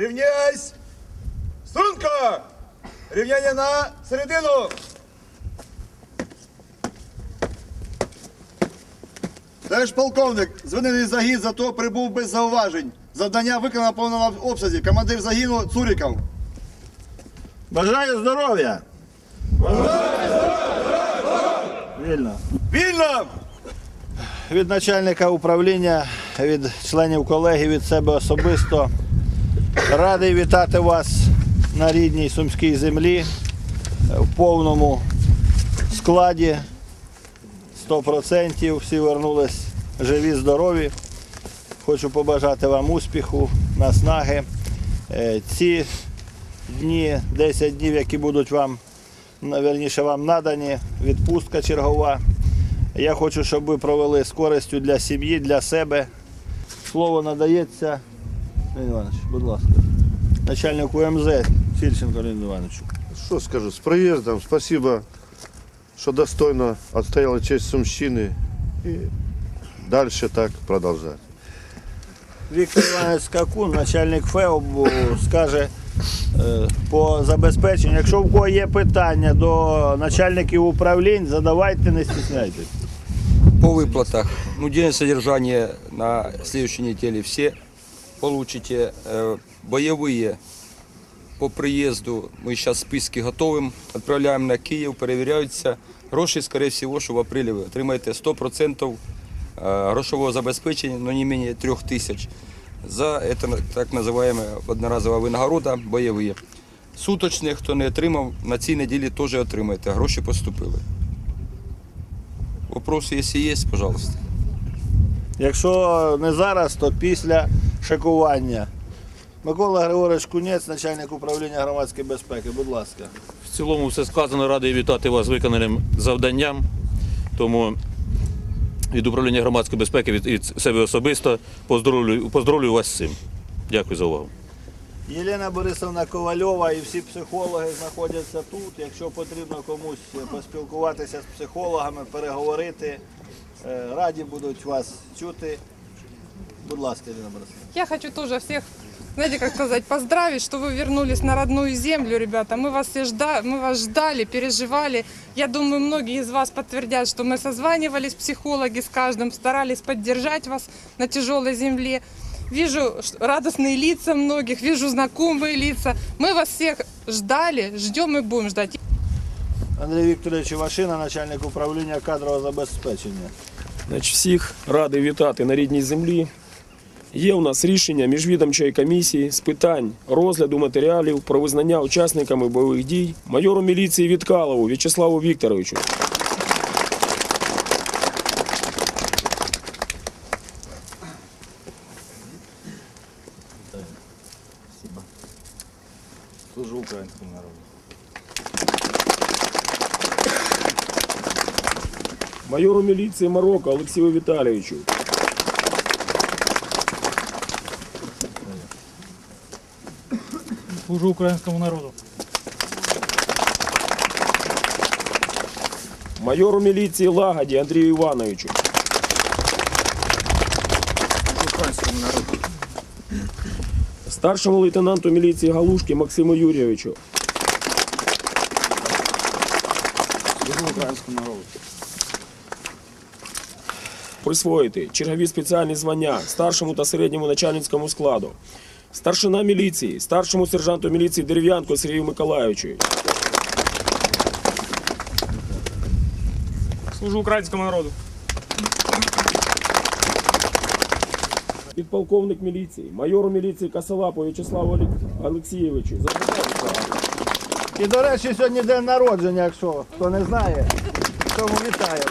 Рівняйсь! Струнка! Рівняння на середину! Товариш полковник, звинений загін, зато прибув без зауважень. Завдання виконано повному обсязі. Командир загину Цуріков. Бажаю здоров'я! Вільно. Вільно! Від начальника управління, від членів колегії, від себе особисто радий вітати вас на рідній сумській землі в повному складі. 100% всі вернулись живі, здорові. Хочу побажати вам успіху, наснаги. Е, Ці дні, 10 днів, які будуть вам, вірніше вам надані, відпустка чергова. Я хочу, щоб ви провели з користю для сім'ї, для себе. Слово надається. Леонід Іванович, будь ласка. Начальнику МЗ Сільченко Леоніду Івановичу. Что скажу, с проездом, спасибо, что достойно отстояла честь Сумщины. И дальше так продолжать. Віктор Іванович Скакун, начальник ФЕОБу, скаже е, по забезпеченню. Якщо в кого є питання до начальників управлінь, задавайте, не стісняйтесь. По выплатах. Ну, день содержания на следующей неделе все получите. Э, Боевые по приезду мы сейчас списки готовим, отправляем на Київ, перевіряються. Гроші, скорее всего, що в апрелі ви отримаєте 100% э, грошового забезпечення, но не менее 3 тисяч. За это так називаємо одноразова винагорода, бойові. Суточні, хто не отримав, на цій неділі теж отримаєте. Гроші поступили. Вопросы, если есть, пожалуйста. Якщо не зараз, то після шикування. Микола Григорович Кунець, начальник управління громадської безпеки, будь ласка. В цілому все сказано, радий вітати вас з виконаним завданням. Тому від управління громадської безпеки від, від себе особисто поздоровлюю, поздоровлюю вас з цим. Дякую за увагу. Єлена Борисовна Ковальова і всі психологи знаходяться тут. Якщо потрібно комусь поспілкуватися з психологами, переговорити, е, раді будуть вас чути. Будь ласка, Єлена Борисовна. Я хочу тоже всех, знаете, как сказать, поздравить, что вы вернулись на родную землю, ребята. Мы вас все жда... мы вас ждали, переживали. Я думаю, многие из вас подтвердят, что мы созванивались, психологи с каждым, старались поддержать вас на тяжелой земле. Вижу ш- радостные лица многих, вижу знакомые лица. Мы вас всех ждали, ждем и будем ждать. Андрій Вікторович Івашина, начальник управління кадрового забезпечення. Значить, всіх радий вітати на рідній землі. Є у нас рішення міжвідомчої комісії з питань розгляду матеріалів про визнання учасниками бойових дій майору міліції Віткалову В'ячеславу Вікторовичу. Служу українському народу. Майору міліції Марокко Олексію Віталійовичу. Служу українському народу. Майору міліції Лагоді Андрію Івановичу. Старшому лейтенанту міліції Галушки Максиму Юрійовичу. Служу українському народу. присвоїти чергові спеціальні звання старшому та середньому начальницькому складу. Старшина міліції, старшому сержанту міліції Дерев'янко Сергію Миколайовичу. Служу українському народу. Підполковник міліції, майору міліції Касалапу В'ячеславу Олексійовичу. І, до речі, сьогодні день народження, якщо хто не знає, тому вітаємо.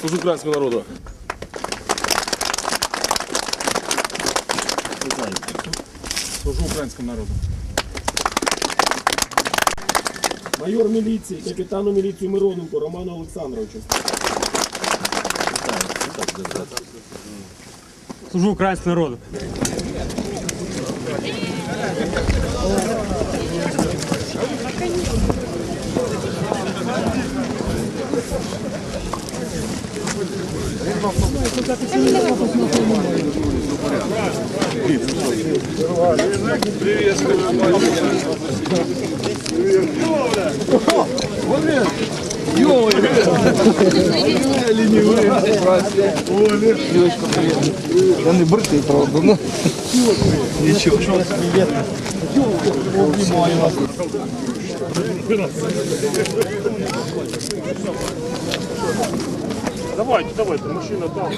Служу українському народу. Служу українському народу. Майор міліції, капітану міліції Мироненко Роману Олександровичу. Служу українському народу. Я не бритий, правда. Ну. Нічого. Привіт. Давайте, давайте, мужчина там.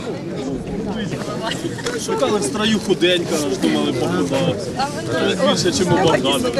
Шукали в строю худенька, думали похудатися. Більше, ніж у Богдана.